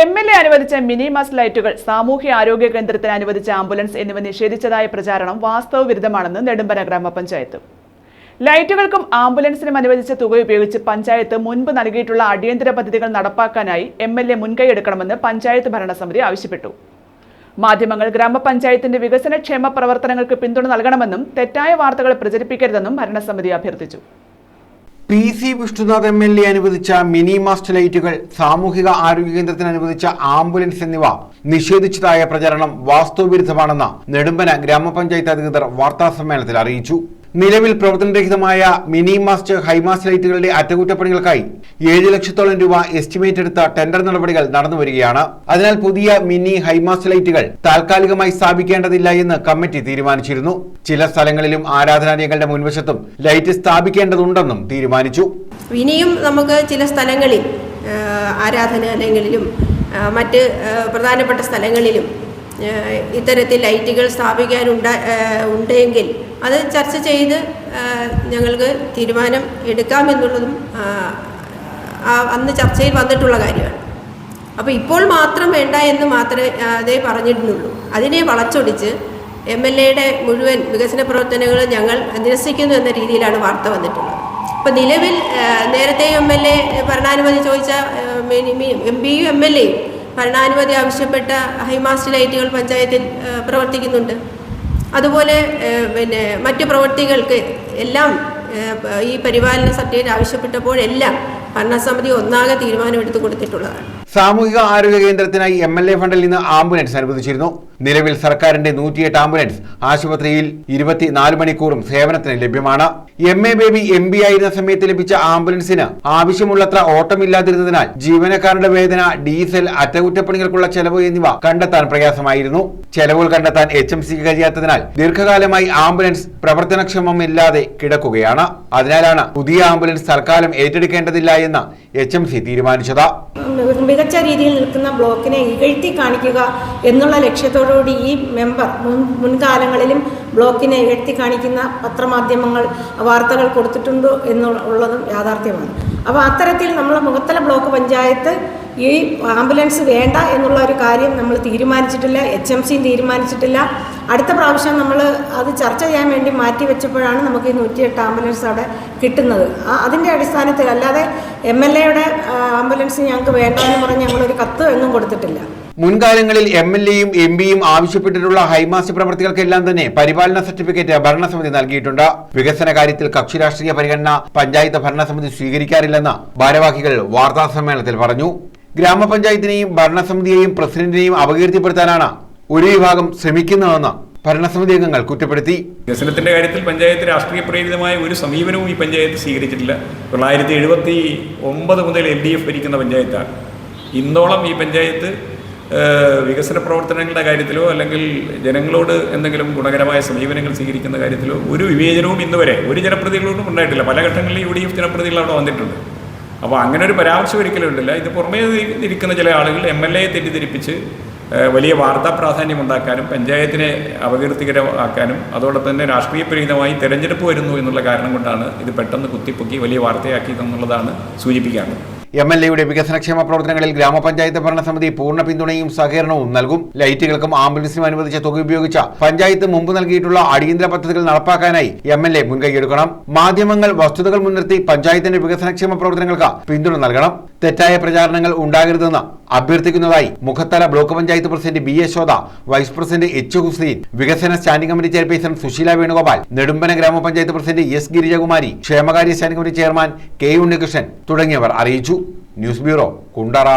M L A അനുവദിച്ച mini mast ലൈറ്റുകൾ സാമൂഹ്യ ആരോഗ്യ കേന്ദ്രത്തിന് അനുവദിച്ച ആംബുലൻസ് എന്നിവ നിഷേധിച്ചതായ പ്രചാരണം വാസ്തവ വിരുദ്ധമാണെന്ന് നെടുമ്പന ഗ്രാമപഞ്ചായത്ത്. ലൈറ്റുകൾക്കും ആംബുലൻസിനും അനുവദിച്ച തുക ഉപയോഗിച്ച് പഞ്ചായത്ത് മുൻപ് നൽകിയിട്ടുള്ള അടിയന്തര പദ്ധതികൾ നടപ്പാക്കാനായി എം എൽ എ മുൻകൈയെടുക്കണമെന്ന് പഞ്ചായത്ത് ഭരണസമിതി ആവശ്യപ്പെട്ടു. മാധ്യമങ്ങൾ ഗ്രാമപഞ്ചായത്തിന്റെ വികസനക്ഷേമ പ്രവർത്തനങ്ങൾക്ക് പിന്തുണ നൽകണമെന്നും തെറ്റായ വാർത്തകൾ പ്രചരിപ്പിക്കരുതെന്നും ഭരണസമിതി അഭ്യർത്ഥിച്ചു. P C Vishnunath M L A അനുവദിച്ച മിനി മാസ്റ്റ് ലൈറ്റുകൾ സാമൂഹിക ആരോഗ്യ കേന്ദ്രത്തിന് അനുവദിച്ച ആംബുലൻസ് എന്നിവ നിഷേധിച്ചതായ പ്രചരണം വാസ്തുവിരുദ്ധമാണെന്ന് നെടുമ്പന ഗ്രാമപഞ്ചായത്ത് അധികൃതർ വാർത്താസമ്മേളനത്തിൽ അറിയിച്ചു നിലവിൽ പ്രവർത്തനരഹിതമായ മിനി മാസ്റ്റ് ഹൈമാസ് ലൈറ്റുകളുടെ അറ്റകുറ്റപ്പണികൾക്കായി ഏഴ് ലക്ഷത്തോളം രൂപ എസ്റ്റിമേറ്റ് എടുത്ത ടെൻഡർ നടപടികൾ നടന്നു വരികയാണ്. അതിനാൽ പുതിയ മിനി ഹൈമാസ് ലൈറ്റുകൾ താൽക്കാലികമായി സ്ഥാപിക്കേണ്ടതില്ല എന്ന് കമ്മിറ്റി തീരുമാനിച്ചിരുന്നു. ചില സ്ഥലങ്ങളിലും ആരാധനാലയങ്ങളുടെ മുൻവശത്തും ലൈറ്റ് സ്ഥാപിക്കേണ്ടതുണ്ടെന്നും തീരുമാനിച്ചു. ഇനിയും നമുക്ക് ചില സ്ഥലങ്ങളിൽ ആരാധനാലയങ്ങളിലും മറ്റ് പ്രധാനപ്പെട്ട സ്ഥലങ്ങളിലും ഇത്തരത്തിൽ ലൈറ്റുകൾ സ്ഥാപിക്കാനുണ്ട ഉണ്ടെങ്കിൽ അത് ചർച്ച ചെയ്ത് ഞങ്ങൾക്ക് തീരുമാനം എടുക്കാമെന്നുള്ളതും അന്ന് ചർച്ചയിൽ വന്നിട്ടുള്ള കാര്യമാണ്. അപ്പോൾ ഇപ്പോൾ മാത്രം വേണ്ട എന്ന് മാത്രമേ അതേ പറഞ്ഞിരുന്നുള്ളൂ. അതിനെ വളച്ചൊടിച്ച് എം എൽ എയുടെ മുഴുവൻ വികസന പ്രവർത്തനങ്ങൾ ഞങ്ങൾ നിരസിക്കുന്നു എന്ന രീതിയിലാണ് വാർത്ത വന്നിട്ടുള്ളത്. ഇപ്പം നിലവിൽ നേരത്തെ എം എൽ എ ഭരണാനുമതി ചോദിച്ച എം പിയും എം എൽ എയും ഭരണാനുമതി ആവശ്യപ്പെട്ട ഹൈമാസ്റ്റ് ലൈറ്റുകൾ പഞ്ചായത്തിൽ പ്രവർത്തിക്കുന്നുണ്ട്. അതുപോലെ പിന്നെ മറ്റു പ്രവൃത്തികൾക്ക് എല്ലാം ഈ പരിപാലന സർട്ടിഫിക്കറ്റ് ആവശ്യപ്പെട്ടപ്പോഴെല്ലാം ഭരണസമിതി ഒന്നാകെ തീരുമാനമെടുത്തു കൊടുത്തിട്ടുള്ളതാണ്. സാമൂഹിക ആരോഗ്യ കേന്ദ്രത്തിനായി എം എൽ എ ഫണ്ടിൽ നിന്ന് ആംബുലൻസ് അനുവദിച്ചിരുന്നു. നിലവിൽ സർക്കാരിന്റെ നൂറ്റിയെട്ട് ആംബുലൻസ് ആശുപത്രിയിൽ ഇരുപത്തിനാല് മണിക്കൂറും സേവനത്തിന് ലഭ്യമാണ്. M A Baby M P ആയിരുന്ന സമയത്ത് ലഭിച്ച ആംബുലൻസിന് ആവശ്യമുള്ളത്ര ഓട്ടമില്ലാതിരുന്നതിനാൽ ജീവനക്കാരുടെ വേദന ഡീസൽ അറ്റകുറ്റപ്പണികൾക്കുള്ള ചെലവ് എന്നിവ കണ്ടെത്താൻ പ്രയാസമായിരുന്നു. ചെലവുകൾ കണ്ടെത്താൻ എച്ച് എം സിക്ക് കഴിയാത്തതിനാൽ ദീർഘകാലമായി ആംബുലൻസ് പ്രവർത്തനക്ഷമമില്ലാതെ കിടക്കുകയാണ്. അതിനാലാണ് പുതിയ ആംബുലൻസ് തൽക്കാലം ഏറ്റെടുക്കേണ്ടതില്ല എന്ന് എച്ച് എം സി തീരുമാനിച്ചത്. മികച്ച രീതിയിൽ നിൽക്കുന്ന ബ്ലോക്കിനെ ഇകഴ്ത്തി കാണിക്കുക എന്നുള്ള ലക്ഷ്യത്തോടുകൂടി ഈ മെമ്പർ മുൻ മുൻകാലങ്ങളിലും ബ്ലോക്കിനെ ഉയർത്തി കാണിക്കുന്ന പത്രമാധ്യമങ്ങൾ വാർത്തകൾ കൊടുത്തിട്ടുണ്ടോ എന്നുള്ളതും യാഥാർത്ഥ്യമാണ്. അപ്പോൾ അത്തരത്തിൽ നമ്മളെ മുഖത്തല ബ്ലോക്ക് പഞ്ചായത്ത് ഈ ആംബുലൻസ് വേണ്ട എന്നുള്ള ഒരു കാര്യം നമ്മൾ തീരുമാനിച്ചിട്ടില്ല എച്ച് എം സിയും തീരുമാനിച്ചിട്ടില്ല. അടുത്ത പ്രാവശ്യം നമ്മൾ അത് ചർച്ച ചെയ്യാൻ വേണ്ടി മാറ്റി വെച്ചപ്പോഴാണ് നമുക്ക് ഈ നൂറ്റിയെട്ട് ആംബുലൻസ് അവിടെ കിട്ടുന്നത്. അതിന്റെ അടിസ്ഥാനത്തിൽ അല്ലാതെ എം എൽ എയുടെ ആംബുലൻസ് ഞങ്ങൾക്ക് വേണ്ട എന്ന് പറഞ്ഞ് ഞങ്ങളൊരു കത്ത് എങ്ങും കൊടുത്തിട്ടില്ല. മുൻകാലങ്ങളിൽ എം എൽ എയും എം പിയും ആവശ്യപ്പെട്ടിട്ടുള്ള ഹൈമാസ്റ്റ് പ്രവർത്തികൾക്കെല്ലാം തന്നെ പരിപാലന സർട്ടിഫിക്കറ്റ് ഭരണസമിതി നൽകിയിട്ടുണ്ട്. വികസന കാര്യത്തിൽ കക്ഷി രാഷ്ട്രീയ പരിഗണന പഞ്ചായത്ത് ഭരണസമിതി സ്വീകരിക്കാറില്ലെന്ന് ഭാരവാഹികൾ വാർത്താ സമ്മേളനത്തിൽ പറഞ്ഞു. ഗ്രാമപഞ്ചായത്തിനെയും ഭരണസമിതിയെയും പ്രസിഡന്റിനെയും അപകീർത്തിപ്പെടുത്താനാണ് ഒരു വിഭാഗം ശ്രമിക്കുന്നതെന്ന് ഭരണസമിതി അംഗങ്ങൾ കുറ്റപ്പെടുത്തി. വികസനത്തിന്റെ കാര്യത്തിൽ പഞ്ചായത്ത് രാഷ്ട്രീയ പ്രേരിതമായ ഒരു സമീപനവും ഈ പഞ്ചായത്ത് സ്വീകരിച്ചിട്ടില്ല. തൊള്ളായിരത്തി എഴുപത്തി ഒമ്പത് മുതൽ എൽ ഡി എഫ് ഭരിക്കുന്ന പഞ്ചായത്താണ്. ഇന്നോളം ഈ പഞ്ചായത്ത് വികസന പ്രവർത്തനങ്ങളുടെ കാര്യത്തിലോ അല്ലെങ്കിൽ ജനങ്ങളോട് എന്തെങ്കിലും ഗുണകരമായ സമീപനങ്ങൾ സ്വീകരിക്കുന്ന കാര്യത്തിലോ ഒരു വിവേചനവും ഇന്ന് വരെ ഒരു ജനപ്രതികളോടും ഉണ്ടായിട്ടില്ല. പല ഘട്ടങ്ങളിൽ യു ഡി എഫ് ജനപ്രതികൾ അവിടെ വന്നിട്ടുണ്ട്. അപ്പോൾ അങ്ങനെ ഒരു പരാമർശം ഒരിക്കലും ഉണ്ടല്ല ഇത് പുറമേ ഇരിക്കുന്ന ചില ആളുകൾ എം എൽ എയെ തെറ്റിദ്ധരിപ്പിച്ച് വലിയ വാർത്താ പ്രാധാന്യം ഉണ്ടാക്കാനും പഞ്ചായത്തിനെ അപകീർത്തികരമാക്കാനും അതോടൊപ്പം തന്നെ രാഷ്ട്രീയ പ്രേരിതമായി തെരഞ്ഞെടുപ്പ് വരുന്നു എന്നുള്ള കാരണം കൊണ്ടാണ് ഇത് പെട്ടെന്ന് കുത്തിപ്പൊക്കി വലിയ വാർത്തയാക്കിയതെന്നുള്ളതാണ് സൂചിപ്പിക്കാറുള്ളത് എം എൽ എയുടെ വികസനക്ഷേമ പ്രവർത്തനങ്ങളിൽ ഗ്രാമപഞ്ചായത്ത് ഭരണസമിതി പൂർണ പിന്തുണയും സഹകരണവും നൽകും. ലൈറ്റുകൾക്കും ആംബുലൻസിനും അനുവദിച്ച തുക ഉപയോഗിച്ച പഞ്ചായത്ത് മുമ്പ് നൽകിയിട്ടുള്ള അടിയന്തര പദ്ധതികൾ നടപ്പാക്കാനായി എം എൽ എ മുൻകൈയെടുക്കണം. മാധ്യമങ്ങൾ വസ്തുതകൾ മുൻനിർത്തി പഞ്ചായത്തിന്റെ വികസനക്ഷേമ പ്രവർത്തനങ്ങൾക്ക് പിന്തുണ നൽകണം. തെറ്റായ പ്രചാരണങ്ങൾ ഉണ്ടാകരുതെന്ന് അഭ്യർത്ഥിക്കുന്നതായി Mukhathala block panchayat president B Yashoda vice president H Hussain വികസന standing committee chairperson Susheela Venugopal Nedumpana ഗ്രാമപഞ്ചായത്ത് പ്രസിഡന്റ് എസ് ഗിരിജകുമാരി ക്ഷേമകാര്യ standing committee chairman K Unnikrishnan തുടങ്ങിയവർ അറിയിച്ചു. News bureau Kundara.